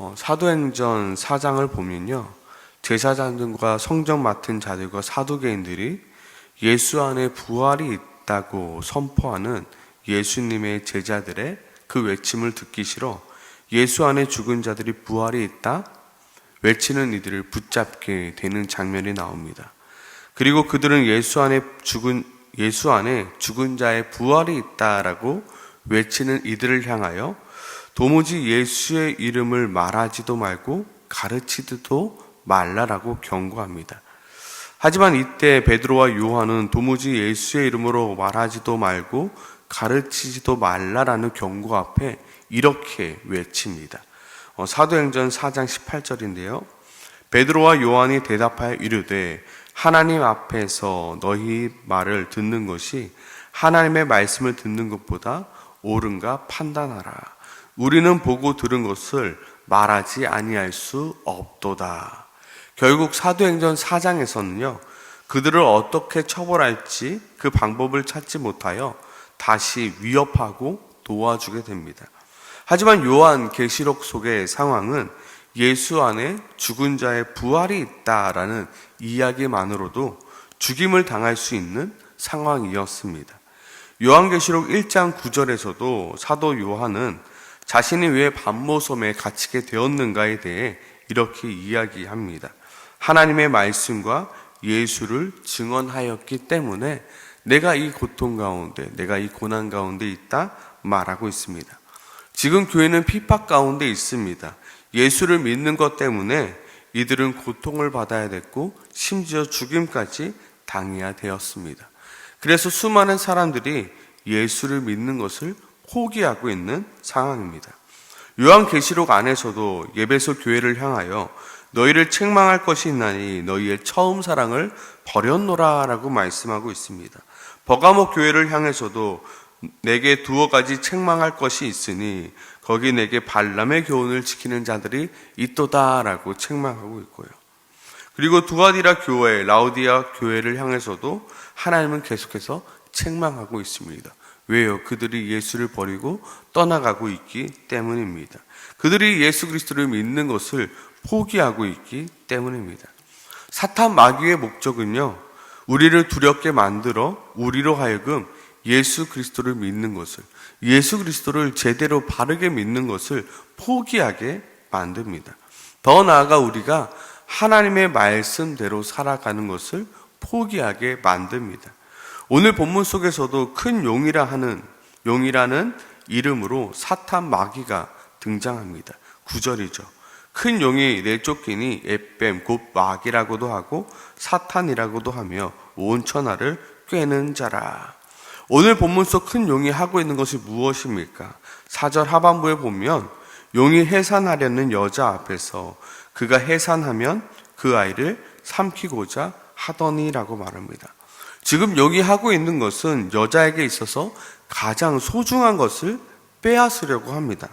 어, 사도행전 4장을 보면요. 제사장들과 성전 맡은 자들과 사두개인들이 예수 안에 부활이 있다고 선포하는 예수님의 제자들의 그 외침을 듣기 싫어 예수 안에 죽은 자들이 부활이 있다 외치는 이들을 붙잡게 되는 장면이 나옵니다. 그리고 그들은 예수 안에 죽은 예수 안에 죽은 자의 부활이 있다라고 외치는 이들을 향하여 도무지 예수의 이름을 말하지도 말고 가르치지도 말라라고 경고합니다. 하지만 이때 베드로와 요한은 도무지 예수의 이름으로 말하지도 말고 가르치지도 말라라는 경고 앞에 이렇게 외칩니다. 어, 사도행전 4장 18절인데요. 베드로와 요한이 대답하여 이르되 하나님 앞에서 너희 말을 듣는 것이 하나님의 말씀을 듣는 것보다 옳은가 판단하라. 우리는 보고 들은 것을 말하지 아니할 수 없도다. 결국 사도행전 4장에서는요. 그들을 어떻게 처벌할지 그 방법을 찾지 못하여 다시 위협하고 도와주게 됩니다. 하지만 요한 계시록 속의 상황은 예수 안에 죽은 자의 부활이 있다라는 이야기만으로도 죽임을 당할 수 있는 상황이었습니다. 요한계시록 1장 9절에서도 사도 요한은 자신이 왜 반모섬에 갇히게 되었는가에 대해 이렇게 이야기합니다. 하나님의 말씀과 예수를 증언하였기 때문에 내가 이 고통 가운데, 내가 이 고난 가운데 있다 말하고 있습니다. 지금 교회는 핍박 가운데 있습니다. 예수를 믿는 것 때문에 이들은 고통을 받아야 됐고 심지어 죽임까지 당해야 되었습니다. 그래서 수많은 사람들이 예수를 믿는 것을 포기하고 있는 상황입니다. 요한계시록 안에서도 예배소 교회를 향하여 너희를 책망할 것이 있나니 너희의 처음 사랑을 버렸노라라고 말씀하고 있습니다. 버가모 교회를 향해서도 내게 두어 가지 책망할 것이 있으니 거기 내게 발람의 교훈을 지키는 자들이 있도다라고 책망하고 있고요. 그리고 두아디라 교회, 라우디아 교회를 향해서도 하나님은 계속해서 책망하고 있습니다. 왜요? 그들이 예수를 버리고 떠나가고 있기 때문입니다. 그들이 예수 그리스도를 믿는 것을 포기하고 있기 때문입니다. 사탄 마귀의 목적은요, 우리를 두렵게 만들어 우리로 하여금 예수 그리스도를 믿는 것을, 예수 그리스도를 제대로 바르게 믿는 것을 포기하게 만듭니다. 더 나아가 우리가 하나님의 말씀대로 살아가는 것을 포기하게 만듭니다. 오늘 본문 속에서도 큰 용이라 하는 용이라는 이름으로 사탄 마귀가 등장합니다. 구절이죠. 큰 용이 내쫓기니 에뱀 곧 마귀라고도 하고 사탄이라고도 하며 온 천하를 꿰는 자라. 오늘 본문 속 큰 용이 하고 있는 것이 무엇입니까? 사절 하반부에 보면 용이 해산하려는 여자 앞에서 그가 해산하면 그 아이를 삼키고자 하더니라고 말합니다. 지금 여기 하고 있는 것은 여자에게 있어서 가장 소중한 것을 빼앗으려고 합니다.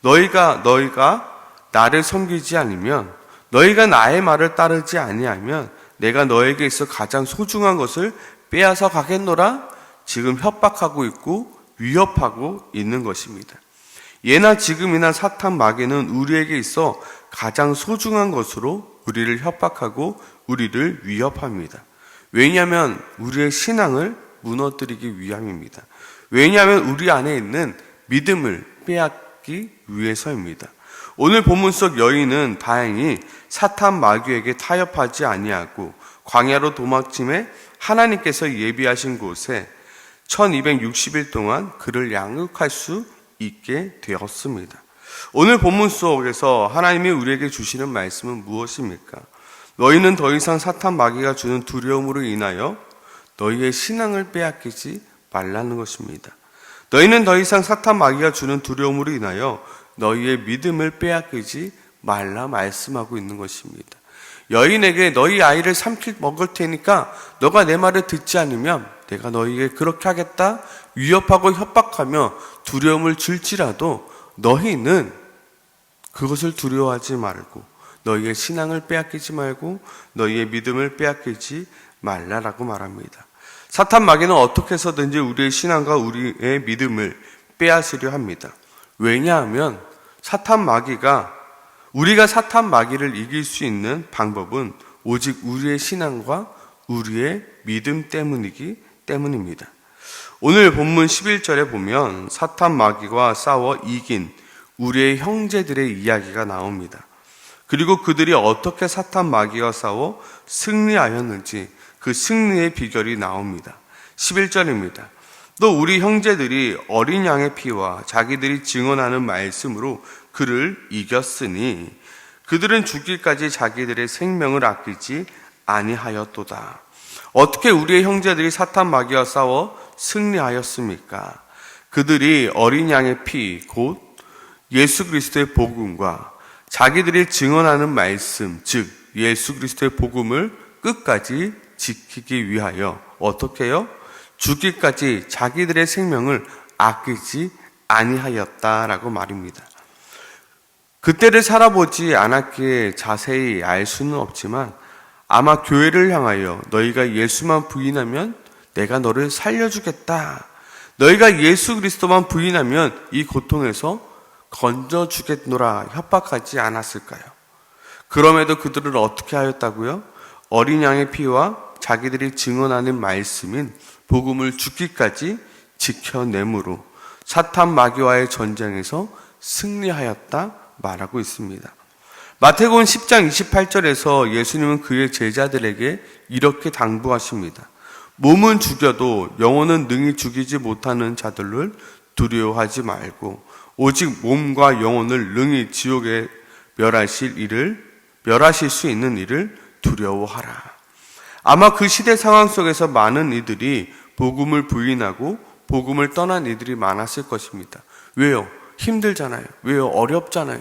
너희가 너희가 나를 섬기지 않으면 너희가 나의 말을 따르지 아니하면 내가 너에게 있어 가장 소중한 것을 빼앗아 가겠노라 지금 협박하고 있고 위협하고 있는 것입니다. 예나 지금이나 사탄 마귀는 우리에게 있어 가장 소중한 것으로 우리를 협박하고 우리를 위협합니다. 왜냐하면 우리의 신앙을 무너뜨리기 위함입니다. 왜냐하면 우리 안에 있는 믿음을 빼앗기 위해서입니다. 오늘 본문 속 여인은 다행히 사탄 마귀에게 타협하지 아니하고 광야로 도망침에 하나님께서 예비하신 곳에 1260일 동안 그를 양육할 수 있게 되었습니다. 오늘 본문 속에서 하나님이 우리에게 주시는 말씀은 무엇입니까? 너희는 더 이상 사탄 마귀가 주는 두려움으로 인하여 너희의 신앙을 빼앗기지 말라는 것입니다. 너희는 더 이상 사탄 마귀가 주는 두려움으로 인하여 너희의 믿음을 빼앗기지 말라 말씀하고 있는 것입니다. 여인에게 너희 아이를 삼킬 먹을 테니까 너가 내 말을 듣지 않으면 내가 너희에게 그렇게 하겠다 위협하고 협박하며 두려움을 줄지라도 너희는 그것을 두려워하지 말고 너희의 신앙을 빼앗기지 말고 너희의 믿음을 빼앗기지 말라라고 말합니다. 사탄 마귀는 어떻게 해서든지 우리의 신앙과 우리의 믿음을 빼앗으려 합니다. 왜냐하면 사탄 마귀가 우리가 사탄 마귀를 이길 수 있는 방법은 오직 우리의 신앙과 우리의 믿음 때문이기 때문입니다. 오늘 본문 11절에 보면 사탄 마귀와 싸워 이긴 우리의 형제들의 이야기가 나옵니다. 그리고 그들이 어떻게 사탄 마귀와 싸워 승리하였는지 그 승리의 비결이 나옵니다. 11절입니다. 또 우리 형제들이 어린 양의 피와 자기들이 증언하는 말씀으로 그를 이겼으니 그들은 죽기까지 자기들의 생명을 아끼지 아니하였도다. 어떻게 우리의 형제들이 사탄 마귀와 싸워 승리하였습니까? 그들이 어린 양의 피, 곧 예수 그리스도의 복음과 자기들이 증언하는 말씀, 즉 예수 그리스도의 복음을 끝까지 지키기 위하여 어떻게요? 죽기까지 자기들의 생명을 아끼지 아니하였다라고 말입니다. 그때를 살아보지 않았기에 자세히 알 수는 없지만 아마 교회를 향하여 너희가 예수만 부인하면 내가 너를 살려주겠다. 너희가 예수 그리스도만 부인하면 이 고통에서 건져 주겠노라 협박하지 않았을까요? 그럼에도 그들을 어떻게 하였다고요? 어린 양의 피와 자기들이 증언하는 말씀인 복음을 죽기까지 지켜내므로 사탄 마귀와의 전쟁에서 승리하였다 말하고 있습니다. 마태복음 10장 28절에서 예수님은 그의 제자들에게 이렇게 당부하십니다. 몸은 죽여도 영혼은 능히 죽이지 못하는 자들을 두려워하지 말고 오직 몸과 영혼을 능히 지옥에 멸하실 일을 멸하실 수 있는 일을 두려워하라. 아마 그 시대 상황 속에서 많은 이들이 복음을 부인하고 복음을 떠난 이들이 많았을 것입니다. 왜요? 힘들잖아요. 왜요? 어렵잖아요.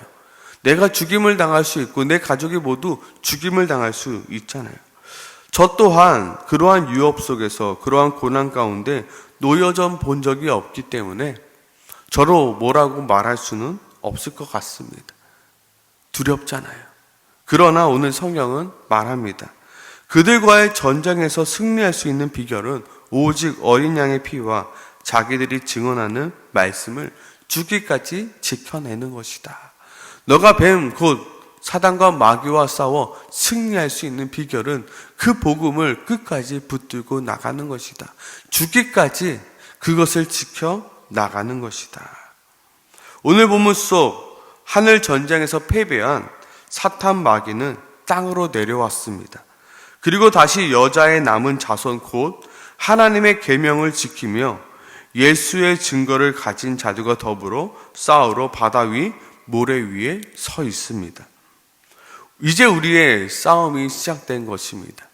내가 죽임을 당할 수 있고 내 가족이 모두 죽임을 당할 수 있잖아요. 저 또한 그러한 유업 속에서 그러한 고난 가운데 놓여져 본 적이 없기 때문에 저로 뭐라고 말할 수는 없을 것 같습니다. 두렵잖아요. 그러나 오늘 성경은 말합니다. 그들과의 전쟁에서 승리할 수 있는 비결은 오직 어린 양의 피와 자기들이 증언하는 말씀을 죽기까지 지켜내는 것이다. 너가 뱀, 곧 사단과 마귀와 싸워 승리할 수 있는 비결은 그 복음을 끝까지 붙들고 나가는 것이다. 죽기까지 그것을 지켜 나가는 것이다. 오늘 본문 속 하늘 전쟁에서 패배한 사탄 마귀는 땅으로 내려왔습니다. 그리고 다시 여자의 남은 자손 곧 하나님의 계명을 지키며 예수의 증거를 가진 자들과 더불어 싸우러 바다 위 모래 위에 서 있습니다. 이제 우리의 싸움이 시작된 것입니다.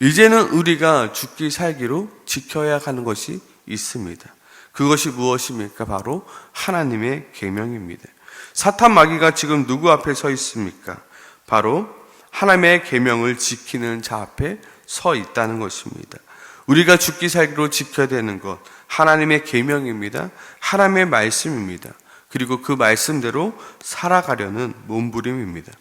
이제는 우리가 죽기 살기로 지켜야 하는 것이 있습니다. 그것이 무엇입니까? 바로 하나님의 계명입니다. 사탄 마귀가 지금 누구 앞에 서 있습니까? 바로 하나님의 계명을 지키는 자 앞에 서 있다는 것입니다. 우리가 죽기 살기로 지켜야 되는 것 하나님의 계명입니다. 하나님의 말씀입니다. 그리고 그 말씀대로 살아가려는 몸부림입니다.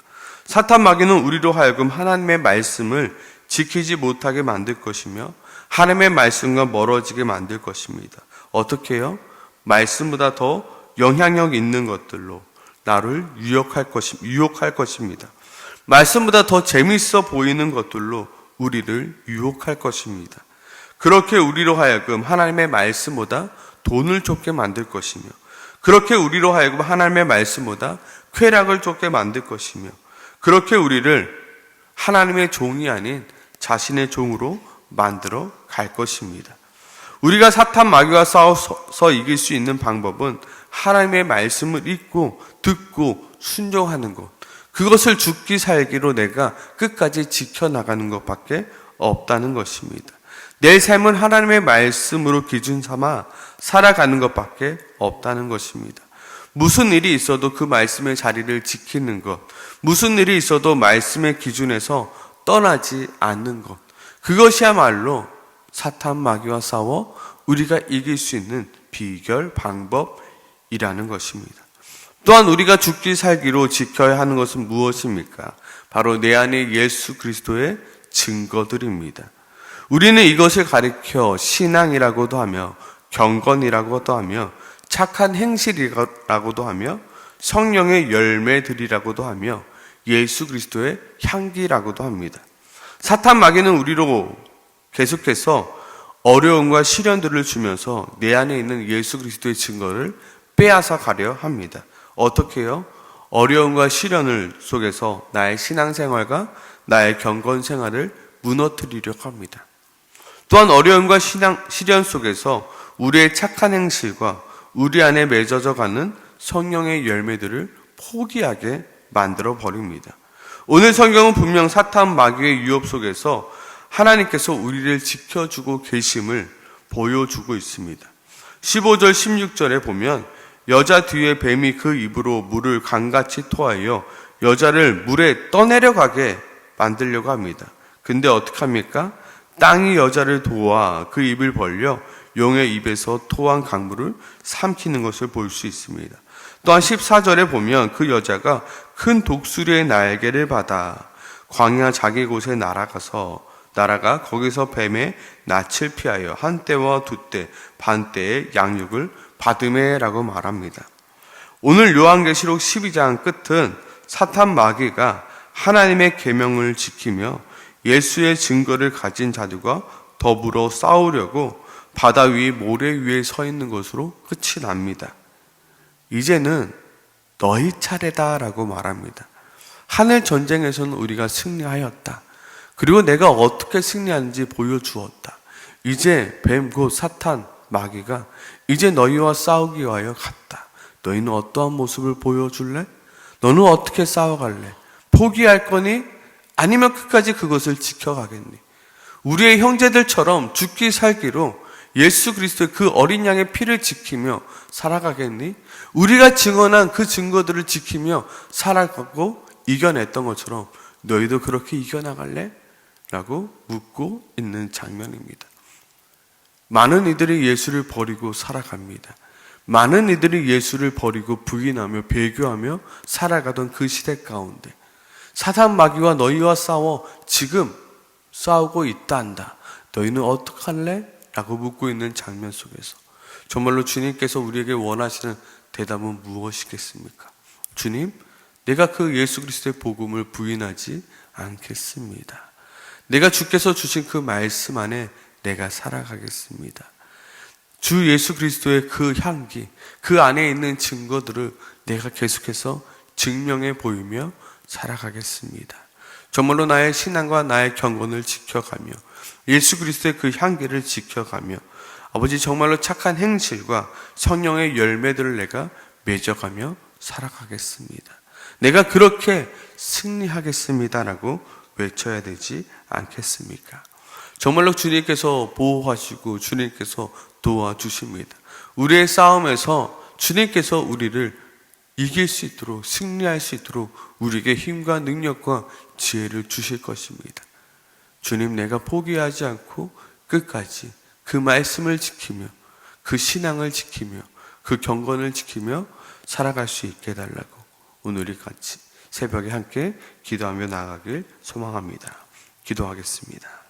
사탄 마귀는 우리로 하여금 하나님의 말씀을 지키지 못하게 만들 것이며 하나님의 말씀과 멀어지게 만들 것입니다. 어떻게 해요? 말씀보다 더 영향력 있는 것들로 나를 유혹할 것이, 유혹할 것입니다. 말씀보다 더 재밌어 보이는 것들로 우리를 유혹할 것입니다. 그렇게 우리로 하여금 하나님의 말씀보다 돈을 쫓게 만들 것이며, 그렇게 우리로 하여금 하나님의 말씀보다 쾌락을 쫓게 만들 것이며, 그렇게 우리를 하나님의 종이 아닌 자신의 종으로 만들어 갈 것입니다. 우리가 사탄 마귀와 싸워서 이길 수 있는 방법은 하나님의 말씀을 읽고 듣고 순종하는 것. 그것을 죽기 살기로 내가 끝까지 지켜나가는 것밖에 없다는 것입니다. 내 삶은 하나님의 말씀으로 기준 삼아 살아가는 것밖에 없다는 것입니다. 무슨 일이 있어도 그 말씀의 자리를 지키는 것, 무슨 일이 있어도 말씀의 기준에서 떠나지 않는 것, 그것이야말로 사탄 마귀와 싸워 우리가 이길 수 있는 비결 방법이라는 것입니다. 또한 우리가 죽기 살기로 지켜야 하는 것은 무엇입니까? 바로 내 안에 예수 그리스도의 증거들입니다. 우리는 이것을 가리켜 신앙이라고도 하며 경건이라고도 하며 착한 행실이라고도 하며 성령의 열매들이라고도 하며 예수 그리스도의 향기라고도 합니다. 사탄 마귀는 우리로 계속해서 어려움과 시련들을 주면서 내 안에 있는 예수 그리스도의 증거를 빼앗아 가려 합니다. 어떻게요? 어려움과 시련을 속에서 나의 신앙생활과 나의 경건 생활을 무너뜨리려고 합니다. 또한 어려움과 신앙, 시련 속에서 우리의 착한 행실과 우리 안에 맺어져 가는 성령의 열매들을 포기하게 만들어 버립니다. 오늘 성경은 분명 사탄 마귀의 유혹 속에서 하나님께서 우리를 지켜주고 계심을 보여주고 있습니다. 15절, 16절에 보면 여자 뒤에 뱀이 그 입으로 물을 강같이 토하여 여자를 물에 떠내려가게 만들려고 합니다. 근데 어떡합니까? 땅이 여자를 도와 그 입을 벌려 용의 입에서 토한 강물을 삼키는 것을 볼 수 있습니다. 또한 14절에 보면 그 여자가 큰 독수리의 날개를 받아 광야 자기 곳에 날아가서 날아가 거기서 뱀의 낯을 피하여 한 때와 두 때, 반 때의 양육을 받음에라고 말합니다. 오늘 요한계시록 12장 끝은 사탄 마귀가 하나님의 계명을 지키며 예수의 증거를 가진 자들과 더불어 싸우려고 바다 위 모래 위에 서 있는 것으로 끝이 납니다. 이제는 너희 차례다라고 말합니다. 하늘 전쟁에서는 우리가 승리하였다. 그리고 내가 어떻게 승리하는지 보여주었다. 이제 뱀 곧 사탄 마귀가 이제 너희와 싸우기 위하여 갔다. 너희는 어떠한 모습을 보여줄래? 너는 어떻게 싸워갈래? 포기할 거니? 아니면 끝까지 그것을 지켜가겠니? 우리의 형제들처럼 죽기 살기로 예수 그리스도의 그 어린 양의 피를 지키며 살아가겠니? 우리가 증언한 그 증거들을 지키며 살아가고 이겨냈던 것처럼 너희도 그렇게 이겨나갈래? 라고 묻고 있는 장면입니다. 많은 이들이 예수를 버리고 살아갑니다. 많은 이들이 예수를 버리고 부인하며 배교하며 살아가던 그 시대 가운데 사단 마귀와 너희와 싸워 지금 싸우고 있다 한다. 너희는 어떡할래? 라고 묻고 있는 장면 속에서 정말로 주님께서 우리에게 원하시는 대답은 무엇이겠습니까? 주님, 내가 그 예수 그리스도의 복음을 부인하지 않겠습니다. 내가 주께서 주신 그 말씀 안에 내가 살아가겠습니다. 주 예수 그리스도의 그 향기, 그 안에 있는 증거들을 내가 계속해서 증명해 보이며 살아가겠습니다. 정말로 나의 신앙과 나의 경건을 지켜가며 예수 그리스도의 그 향기를 지켜가며 아버지 정말로 착한 행실과 성령의 열매들을 내가 맺어가며 살아가겠습니다. 내가 그렇게 승리하겠습니다라고 외쳐야 되지 않겠습니까? 정말로 주님께서 보호하시고 주님께서 도와주십니다. 우리의 싸움에서 주님께서 우리를 이길 수 있도록 승리할 수 있도록 우리에게 힘과 능력과 지혜를 주실 것입니다. 주님 내가 포기하지 않고 끝까지 그 말씀을 지키며 그 신앙을 지키며 그 경건을 지키며 살아갈 수 있게 해달라고 오늘이 같이 새벽에 함께 기도하며 나아가길 소망합니다. 기도하겠습니다.